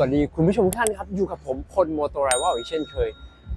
สวัสดีคุณผู้ชมทุกท่านครับ อยู่กับผมพลโมโตไรว่าอีกเช่นเคย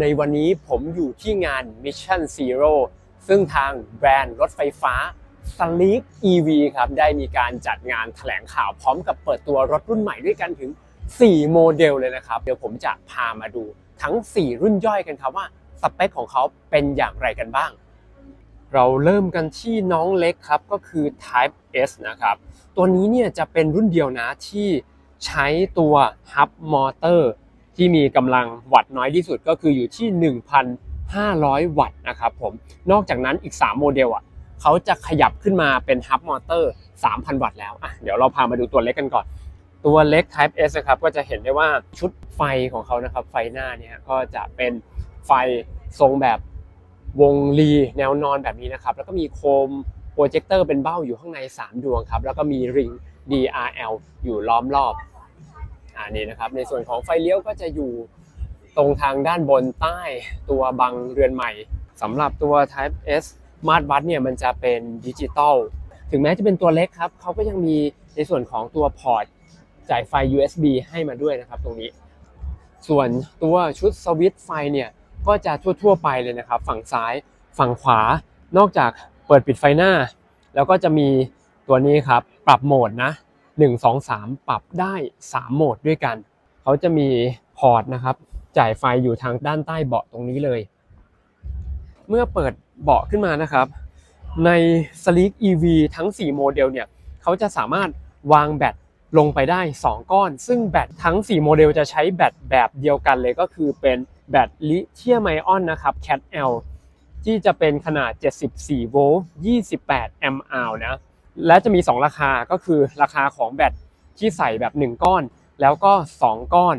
ในวันนี้ผมอยู่ที่งาน Mission Zero ซึ่งทางแบรนด์รถไฟฟ้า Sleek EV ครับได้มีการจัดงานแถลงข่าวพร้อมกับเปิดตัวรถรุ่นใหม่ด้วยกันถึง 4 โมเดลเลยนะครับ เดี๋ยวผมจะพามาดูทั้ง 4 รุ่นย่อยกันครับว่าสเปคของเขาเป็นอย่างไรกันบ้าง เราเริ่มกันที่น้องเล็กครับก็คือ Type S นะครับตัวนี้เนี่ยจะเป็นรุ่นเดียวนะที่ ใช้ตัว Hub Motor ที่มีกำลังวัตต์น้อยที่สุดก็คืออยู่ที่ 1,500 วัตต์นะครับผม นอกจากนั้นอีก 3 โมเดลอะเขาจะขยับขึ้นมาเป็น Hub Motor 3,000 วัตต์แล้วอะเดี๋ยวเราพามาดูตัวเล็กกันก่อน ตัวเล็ก Type S นะครับก็จะเห็นได้ว่าชุดไฟของเขานะครับไฟหน้าเนี่ยก็จะเป็นไฟทรงแบบวงรีแนวนอนแบบนี้นะครับแล้วก็มีโคมโปรเจคเตอร์เป็นเบ้าอยู่ข้างใน 3 ดวงครับแล้วก็มีริง DRL อยู่ล้อมรอบอ่านี่นะครับ ในส่วนของไฟเลี้ยวก็จะอยู่ตรงทางด้านบนใต้ตัวบังเรือนใหม่สำหรับตัว Type S มาตรวัดเนี่ยมันจะเป็นดิจิตอลถึงแม้จะเป็นตัวเล็กครับเขาก็ยังมีในส่วนของตัวพอร์ตจ่ายไฟ USB ให้มาด้วยนะครับตรงนี้ ส่วนตัวชุดสวิตช์ไฟเนี่ยก็จะทั่ว ๆ ไปเลยนะครับ ฝั่งซ้ายฝั่งขวานอกจากเปิดปิดไฟหน้า แล้วก็จะมีตัวนี้ครับ ปรับโหมดนะ 1 2 3 ปรับได้ 3 โหมดด้วยกัน เขาจะมีพอร์ตนะครับ จ่ายไฟอยู่ทางด้านใต้เบาะตรงนี้เลย เมื่อเปิดเบาะขึ้นมานะครับ ใน Sleek EV ทั้ง 4 โมเดลเนี่ยเขาจะสามารถวางแบตลงไปได้ 2 ก้อน ซึ่งแบตทั้ง 4 โมเดลจะใช้แบตแบบเดียวกันเลยก็คือเป็นแบตลิเธียมไอออนนะครับ Cat L ที่จะเป็นขนาด 74 โวลต์ 28 แอมป์อร์นะ และจะมี 2 ราคาก็คือราคาของแบตที่ใส่แบบ 1 ก้อน แล้วก็ 2 ก้อน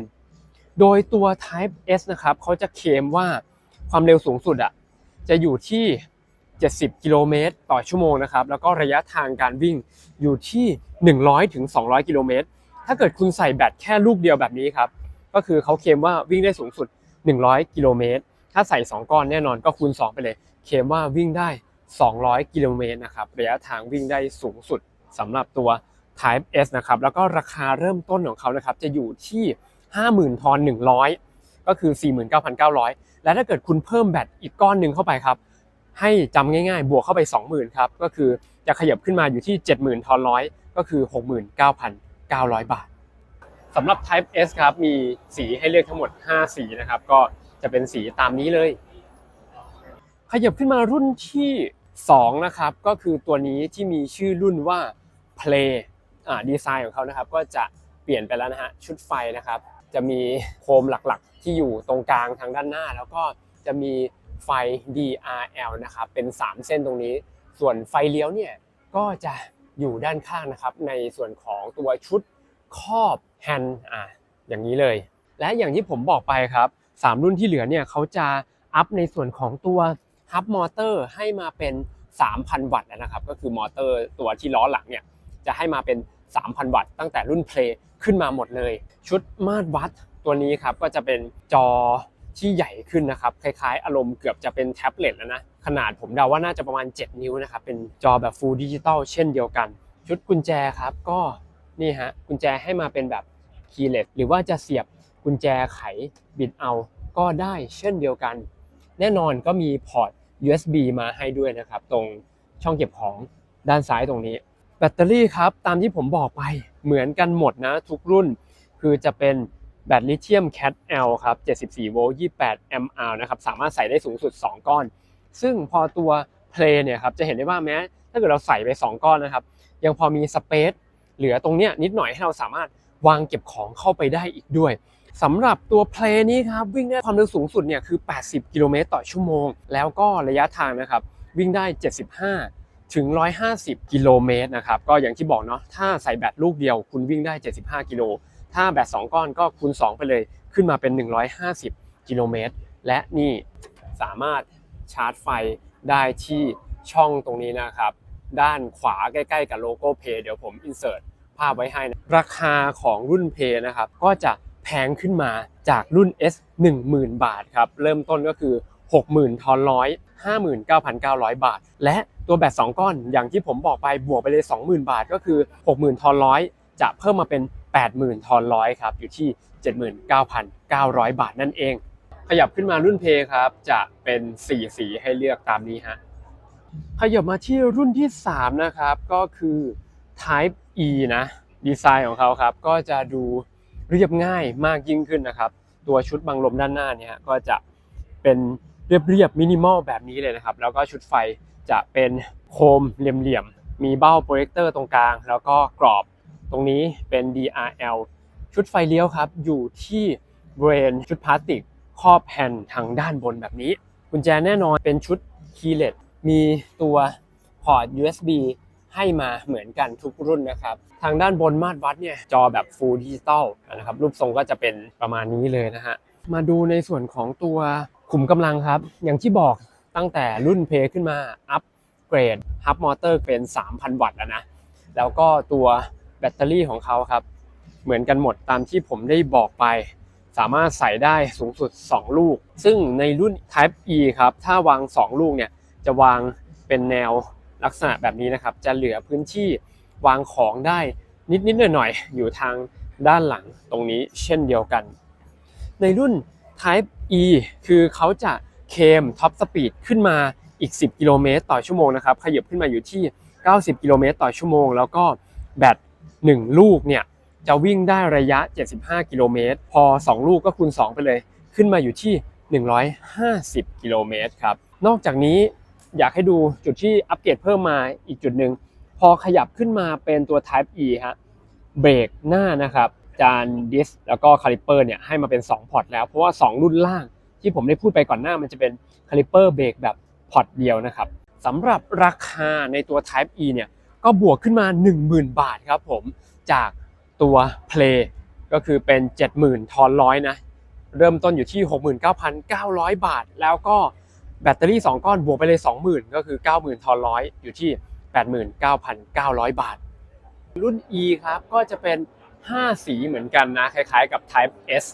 โดยตัว Type S นะครับเขาจะเคลมว่าความเร็วสูงสุดอะจะอยู่ที่ 70 กิโลเมตรต่อชั่วโมงนะครับ แล้วก็ระยะทางการวิ่งอยู่ที่ 100ถึง200 กิโลเมตร ถ้าเกิดคุณใส่แบตแค่ลูกเดียวแบบนี้ครับ ก็คือเขาเคลมว่าวิ่งได้สูงสุด 100 กิโลเมตร ถ้าใส่ 2 ก้อนแน่นอนก็คูณ 2 ไปเลย เคลมว่าวิ่งได้ 200 กิโลเมตรนะครับระยะทางวิ่งได้สูงสุดสำหรับตัว Type S นะครับแล้วก็ราคาเริ่มต้นของเขานะครับจะอยู่ที่ 50,000ทอน100 ก็คือ 49,900 และถ้าเกิดคุณเพิ่มแบตอีกก้อนหนึ่งเข้าไปครับ ให้จำง่ายๆ บวกเข้าไป 20,000ครับก็คือจะขยับขึ้นมาอยู่ที่ 70,000ทอนร้อยก็คือ 69,900 บาทสำหรับ Type S ครับมีสีให้เลือกทั้งหมด 5 สีนะครับก็จะเป็นสีตามนี้เลย ขยับขึ้นมารุ่นที่ 2นะครับก็คือตัวนี้ที่มีชื่อรุ่นว่า Play อ่าดีไซน์ของเขานะครับ ก็จะเปลี่ยนไปแล้วนะฮะชุดไฟนะครับ จะมีโคมหลักๆ ที่อยู่ตรงกลางทางด้านหน้า แล้วก็จะมีไฟ DRL นะครับเป็น 3 เส้นตรงนี้ ส่วนไฟเลี้ยวเนี่ยก็จะอยู่ด้านข้างนะครับ ในส่วนของตัวชุดครอบแฮนด์อะอย่างนี้เลย และอย่างที่ผมบอกไปครับ 3 รุ่นที่เหลือเนี่ยเขาจะอัพในส่วนของตัว ฮับมอเตอร์ให้มาเป็น 3,000 วัตต์แล้วนะครับ ก็คือมอเตอร์ตัวที่ล้อหลังเนี่ยจะให้มาเป็น 3,000 วัตต์ตั้งแต่รุ่นเพลย์ขึ้นมาหมดเลย ชุดมาตรวัดตัวนี้ครับก็จะเป็นจอที่ใหญ่ขึ้นนะครับ คล้ายๆ อารมณ์เกือบจะเป็นแท็บเล็ตแล้วนะ ขนาดผมเดาว่าน่าจะประมาณ 7 นิ้วนะครับ เป็นจอแบบ Full Digital เช่นเดียวกัน ชุดกุญแจครับก็นี่ฮะกุญแจให้มาเป็นแบบ keyless หรือว่าจะเสียบกุญแจไขบิดเอาก็ได้เช่นเดียวกัน แน่นอนก็มีพอร์ต USB มาให้ด้วยนะครับ ตรงช่องเก็บของด้านซ้ายตรงนี้ แบตเตอรี่ครับตามที่ผมบอกไปเหมือนกันหมดนะ ทุกรุ่นคือจะเป็นแบตลิเธียม Cat L ครับ 74 โวลต์ 28แอมป์อร์นะครับ สามารถใส่ได้สูงสุด 2 ก้อน ซึ่งพอตัว Play เนี่ยครับ จะเห็นได้ว่าแม้ ถ้าเกิดเราใส่ไป 2 ก้อนนะครับ ยังพอมีสเปซเหลือตรงเนี้ยนิดหน่อยให้เราสามารถวางเก็บของเข้าไปได้อีกด้วย สำหรับตัว Play นี้ครับวิ่งได้ความเร็วสูงสุดเนี่ยคือ 80 กิโลเมตรต่อชั่วโมง แล้วก็ระยะทางนะครับวิ่งได้ 75 ถึง 150 กิโลเมตรนะครับก็อย่างที่บอกเนาะถ้าใส่แบตลูกเดียวคุณวิ่งได้ 75 กิโล ถ้าแบต 2 ก้อนก็คูณ 2 ไปเลยขึ้นมาเป็น 150 กิโลเมตร และนี่สามารถชาร์จไฟได้ที่ช่องตรงนี้นะครับ ด้านขวาใกล้ ๆ กับโลโก้เพย์เดี๋ยวผมอินเสิร์ตภาพไว้ให้นะราคาของรุ่นเพย์นะครับก็จะ พงขึ้นมาจากรุ่น S 10,000 บาทครับเริ่มต้นก็คือ 60,000ทอนร้อย59,900 บาท และตัวแบต2ก้อนอย่างที่ผมบอกไปบวกไปเลย 20,000 บาทก็คือ 60,000ทอนร้อยจะเพิ่มมาเป็น 80,000ทอนร้อยครับอยู่ที่ 79,900 บาทนั่นเอง ขยับขึ้นมารุ่นเพย์ครับจะเป็น 4 สีให้เลือกตามนี้ฮะขยับมาที่รุ่นที่ 3 นะครับ ก็คือ Type E นะ ดีไซน์ของเขาครับ ก็จะดู เรียบง่ายมากยิ่งขึ้นนะครับ ตัวชุดบังลมด้านหน้าเนี่ยก็จะเป็นเรียบๆมินิมอลแบบนี้เลยนะครับ แล้วก็ชุดไฟจะเป็นโคมเหลี่ยมๆ มีเบ้าโปรเจคเตอร์ตรงกลาง แล้วก็กรอบตรงนี้เป็น DRL ชุดไฟเลี้ยวครับ อยู่ที่บริเวณชุดพลาสติกครอบแผ่นทางด้านบนแบบนี้ กุญแจแน่นอนเป็นชุดคีย์เลสมีตัวพอร์ต USB ให้มาเหมือนกันทุกรุ่นนะครับ ทางด้านบนมาตรวัดเนี่ยจอแบบ Full Digital นะครับ รูปทรงก็จะเป็นประมาณนี้เลยนะฮะ มาดูในส่วนของตัวขุมกำลังครับ อย่างที่บอกตั้งแต่รุ่นเพย์ขึ้นมา อัปเกรดฮับมอเตอร์เป็น 3,000 วัตต์แล้วนะ แล้วก็ตัวแบตเตอรี่ของเขาครับ เหมือนกันหมดตามที่ผมได้บอกไป สามารถใส่ได้สูงสุด 2 ลูก ซึ่งในรุ่น Type E ครับ ถ้าวาง 2 ลูกเนี่ยจะวางเป็นแนว ลักษณะแบบนี้นะครับ จะเหลือพื้นที่วางของได้นิดๆหน่อยๆอยู่ทางด้านหลังตรงนี้เช่นเดียวกัน ในรุ่น Type E คือเขาจะเคมท็อปสปีดขึ้นมาอีก 10 กิโลเมตรต่อชั่วโมงนะครับขยับขึ้นมาอยู่ที่ 90 กิโลเมตรต่อชั่วโมง แล้วก็แบต1 ลูกเนี่ยจะวิ่งได้ระยะ 75 กิโลเมตร พอ 2 ลูกก็คูณ 2 ไปเลย ขึ้นมาอยู่ที่ 150 กิโลเมตรครับ นอกจากนี้ อยากให้ดูจุดที่อัปเกรดเพิ่มมาอีกจุดหนึ่งพอขยับขึ้นมาเป็นตัว Type E ฮะเบรกหน้านะครับจานดิสแล้วก็คาลิเปอร์เนี่ยให้มาเป็น2พอร์ตแล้วเพราะว่า 2 รุ่นล่างที่ผมได้พูดไปก่อนหน้ามันจะเป็นคาลิเปอร์เบรกแบบพอร์ตเดียวนะครับสำหรับราคาในตัว Type E เนี่ยก็บวกขึ้นมา 10,000 บาทครับผมจากตัว Play ก็คือเป็น 70,000 ทอนร้อยนะ เริ่มต้นอยู่ที่ 69,900 บาท แล้วก็ แบตเตอรี่ 2 ก้อนบวกไปเลย 20,000 ก็คือ 90,000 ทอนร้อยอยู่ที่ 89,900 บาท รุ่น E ครับก็จะเป็น 5 สีเหมือนกันนะ คล้ายๆกับ Type S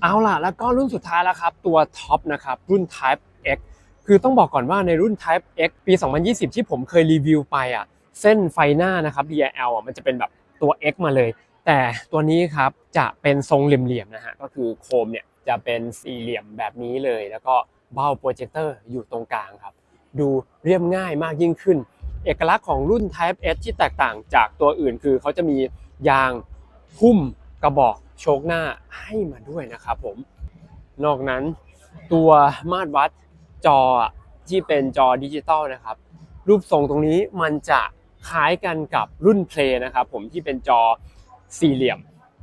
เอาล่ะ แล้วก็รุ่นสุดท้ายแล้วครับ ตัวท็อปนะครับ รุ่น Type X คือต้องบอกก่อนว่าในรุ่น Type X ปี 2020 ที่ผมเคยรีวิวไปอะเส้นไฟหน้านะครับ DRL อะมันจะเป็นแบบตัว X มาเลย แต่ตัวนี้ครับจะเป็นทรงเหลี่ยมๆนะฮะก็คือโคมเนี่ยจะเป็นสี่เหลี่ยมแบบนี้เลยแล้วก็ เบาโปรเจคเตอร์อยู่ตรงกลางครับ ดูเรียบง่ายมากยิ่งขึ้น เอกลักษณ์ของรุ่น Type S ที่แตกต่างจากตัวอื่นคือเขาจะมียางหุ้มกระบอกโชคหน้าให้มาด้วยนะครับผม นอกนั้นตัวมาตรวัดจอที่เป็นจอดิจิตอลนะครับ รูปทรงตรงนี้มันจะคล้ายกันกับรุ่น Play นะครับผมที่เป็นจอสี่เหลี่ยม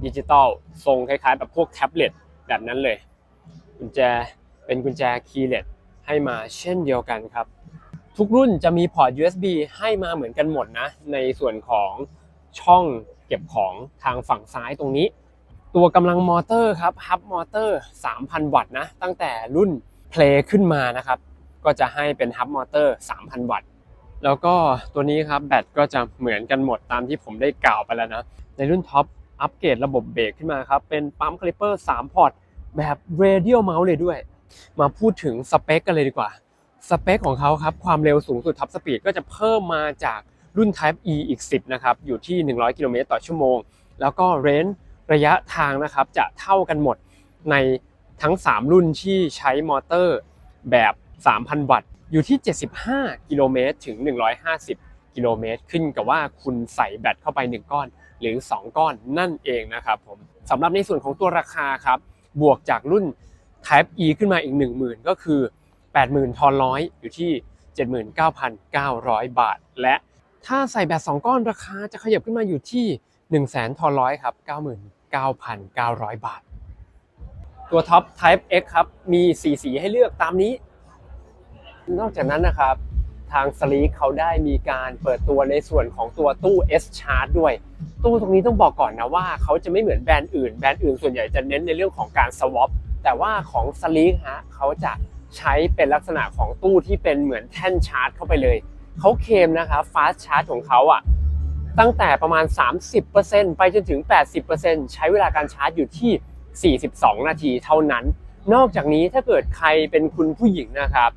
ดิจิตอลทรงคล้ายๆ แบบพวกแท็บเล็ตแบบนั้นเลยกุญแจ เป็นกุญแจคีย์เลสให้มาเช่นเดียวกันครับ ทุกรุ่นจะมีพอร์ต USB ให้มาเหมือนกันหมดนะ ในส่วนของช่องเก็บของทางฝั่งซ้ายตรงนี้ ตัวกำลังมอเตอร์ครับฮับมอเตอร์ 3,000 วัตต์นะ ตั้งแต่รุ่น Play ขึ้นมานะครับ ก็จะให้เป็นฮับมอเตอร์ 3,000 วัตต์แล้วก็ตัวนี้ครับแบตก็จะเหมือนกันหมดตามที่ผมได้กล่าวไปแล้วนะ ในรุ่นท็อปอัปเกรดระบบเบรกขึ้นมาครับ เป็นปั๊มคลิปเปอร์ 3 พอร์ตแบบเรเดียลเมาส์เลยด้วย มาพูดถึงสเปคกันเลยดีกว่า สเปคของเขาครับ ความเร็วสูงสุดท็อปสปีดก็จะเพิ่มมาจากรุ่น Type E อีก 10 นะครับ อยู่ที่ 100 กิโลเมตรต่อชั่วโมง แล้วก็เรนจ์ระยะทางนะครับ จะเท่ากันหมดในทั้ง 3 รุ่นที่ใช้มอเตอร์แบบ 3,000 วัตต์ อยู่ที่ 75 กิโลเมตรถึง 150 กิโลเมตร ขึ้นกับว่าคุณใส่แบตเข้าไป 1 ก้อนหรือ 2 ก้อนนั่นเองนะครับผมสำหรับในส่วนของตัวราคาครับ บวกจากรุ่น Type E ขึ้นมาอีก 10,000 ก็คือ 80,000 ทอนร้อยอยู่ที่ 79,900 บาท และถ้าใส่แบต2ก้อนราคาจะขยับขึ้นมาอยู่ที่ 100,000 ทอนร้อยครับ 99,900 บาท ตัวท็อป Type X ครับ มี 4 สีให้เลือกตามนี้ นอกจากนั้นนะครับทางสลีเขาได้มีการเปิดตัวในส่วนของตัวตู้ S Charge ด้วย ตู้ตรงนี้ต้องบอกก่อนนะว่าเขาจะไม่เหมือนแบรนด์อื่น แบรนด์อื่นส่วนใหญ่จะเน้นในเรื่องของการ swap แต่ว่าของสลีกฮะเขาจะใช้เป็นลักษณะของตู้ที่เป็นเหมือนแท่นชาร์จเข้าไปเลย เขาเคมนะครับ fast charge ของเขาอะตั้งแต่ประมาณ 30%ไปจนถึง 80%ใช้เวลาการชาร์จอยู่ที่ 42 นาทีเท่านั้น นอกจากนี้ถ้าเกิดใครเป็นคุณผู้หญิงนะครับ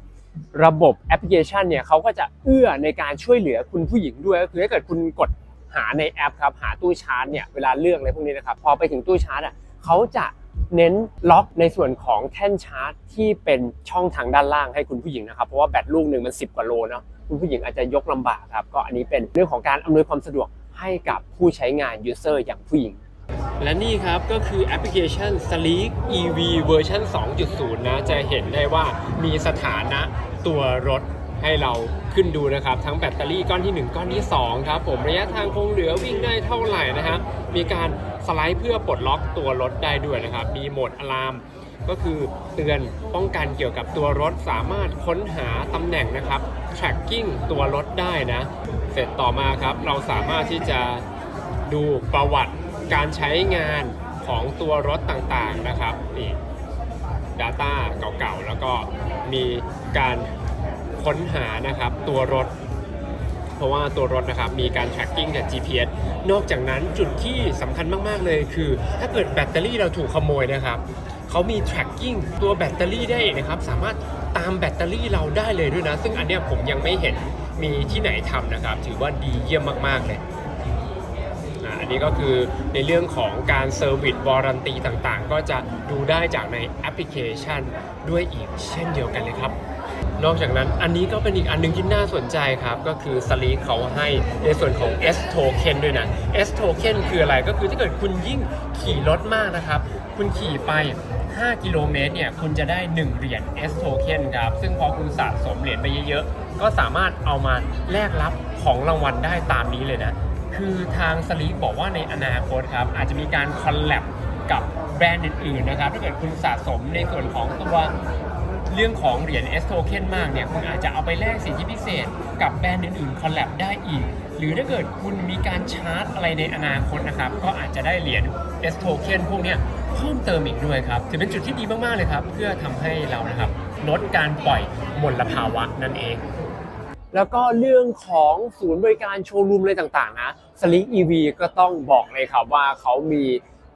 ระบบแอปพลิเคชันเนี่ยเขาก็จะเอื้อในการช่วยเหลือคุณผู้หญิงด้วยก็คือถ้าเกิดคุณกดหาในแอปครับหาตู้ชาร์จเนี่ยเวลาเลือกอะไรพวกนี้นะครับพอไปถึงตู้ชาร์จอะเขาจะ เน้นล็อกในส่วนของแท่นชาร์จ ที่เป็นช่องทางด้านล่างให้คุณผู้หญิงนะครับเพราะว่าแบตลูกหนึ่งมัน 10กว่าโลเนาะคุณผู้หญิงอาจจะยกลำบากครับก็อันนี้เป็นเรื่องของการอำนวยความสะดวกให้กับผู้ใช้งานยูเซอร์อย่างผู้หญิง และนี่ครับก็คือแอปพลิเคชัน Sleek EV เวอร์ชัน2.0 นะ จะเห็นได้ว่ามีสถานะตัวรถ ให้เราขึ้นดูนะครับ ทั้งแบตเตอรี่ก้อนที่ 1 ก้อนที่ 2 ครับ ผมระยะทางคงเหลือวิ่งได้เท่าไหร่นะฮะมีการสไลด์เพื่อปลดล็อกตัวรถได้ด้วยนะครับ มีโหมดอะลามก็คือเตือนป้องกันเกี่ยวกับตัวรถสามารถค้นหาตำแหน่งนะครับ tracking ตัวรถได้นะ เสร็จต่อมาครับ เราสามารถที่จะดูประวัติการใช้งานของตัวรถต่างๆนะครับนี่ Data เก่าๆ แล้วก็มีการ ค้นหานะครับตัวรถ เพราะว่าตัวรถนะครับมีการ tracking จาก GPS นอกจากนั้นจุดที่สำคัญมาก ๆ เลยคือ ถ้าเกิดแบตเตอรี่เราถูกขโมยนะครับเขามี tracking ตัวแบตเตอรี่ได้นะครับ สามารถตามแบตเตอรี่เราได้เลยด้วยนะ ซึ่งอันเนี้ยผมยังไม่เห็นมีที่ไหนทำนะครับ ถือว่าดีเยี่ยมมาก ๆ เลยอันนี้ก็คือในเรื่องของการเซอร์วิสวอรันตีต่างๆ ก็จะดูได้จากในแอปพลิเคชันด้วยอีกเช่นเดียวกันเลยครับ นอกจากนั้นอันนี้ก็เป็นอีกอันหนึงที่น่าสนใจครับ ก็คือสลีเขาให้ในส่วนของ S token ด้วยนะ S token คืออะไรก็คือถ้าเกิดคุณยิ่งขี่รถมากนะครับ คุณขี่ไป 5 กิโลเมตรเนี่ย คุณจะได้ 1 เหรียญ S token ครับ ซึ่งพอคุณสะสมเหรียญไปเยอะๆ ก็สามารถเอามาแลกรับของรางวัลได้ตามนี้เลยนะ คือทางสลีบอกว่าในอนาคตครับ อาจจะมีการคอลแลบกับแบรนด์อื่นๆนะครับ ถ้าเกิดคุณสะสมในส่วนของตัว เรื่องของเหรียญ S token มากเนี่ยคุณอาจจะเอาไปแลกสิทธิพิเศษ กับแบรนด์อื่นๆคอลแลบได้อีก หรือถ้าเกิดคุณมีการชาร์จอะไรในอนาคตนะครับ ก็อาจจะได้เหรียญ S token พวกเนี้ยเพิ่มเติมอีกด้วยครับถือเป็นจุดที่ดีมากๆเลยครับ เพื่อทำให้เรานะครับลดการปล่อยมลภาวะนั่นเอง แล้วก็เรื่องของศูนย์บริการโชว์รูมอะไรต่างๆนะสลิง EV ก็ต้องบอกเลยครับว่าเขามี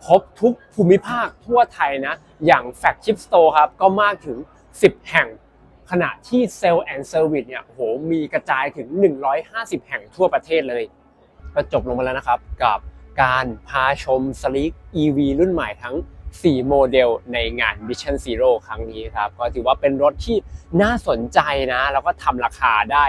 ครบทุกภูมิภาคทั่วไทยนะ อย่างแฟ g ชิปสโตร์ครับ ก็มากถึง 10 แห่ง ขณะที่เซลล์แอนด์เซอร์วิสเนี่ยโหมีกระจายถึง 150 แห่งทั่วประเทศเลย ก็จบลงไปแล้วนะครับกับการพาชม Sleek EV รุ่นใหม่ทั้ง 4 โมเดลในงาน Mission Zero ครั้งนี้ครับ ก็ถือว่าเป็นรถที่น่าสนใจนะ แล้วก็ทำราคาได้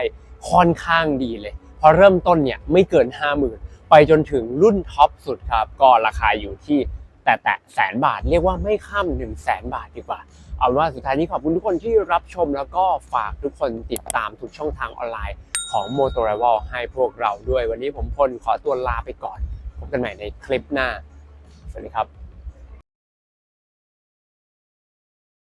ค่อนข้างดีเลยพราะเริ่มต้นเนี่ยไม่เกิน 50,000 ไปจนถึงรุ่นท็อปสุดครับ ก็ราคาอยู่ที่แต่แต่แสนบาท เรียกว่าไม่ข้าม1 0 0 0 0แสนบาทดีกว่า เอาว่าสุดท้ายนี้ขอบคุณทุกคนที่รับชมแล้วก็ฝากทุกคนติดตามทุกช่องทางออนไลน์ของ m o t o r i v a l ให้พวกเราด้วย วันนี้ผมพลขอตัวลาไปก่อน พบกันใหม่ในคลิปหน้า สวัสดีครับ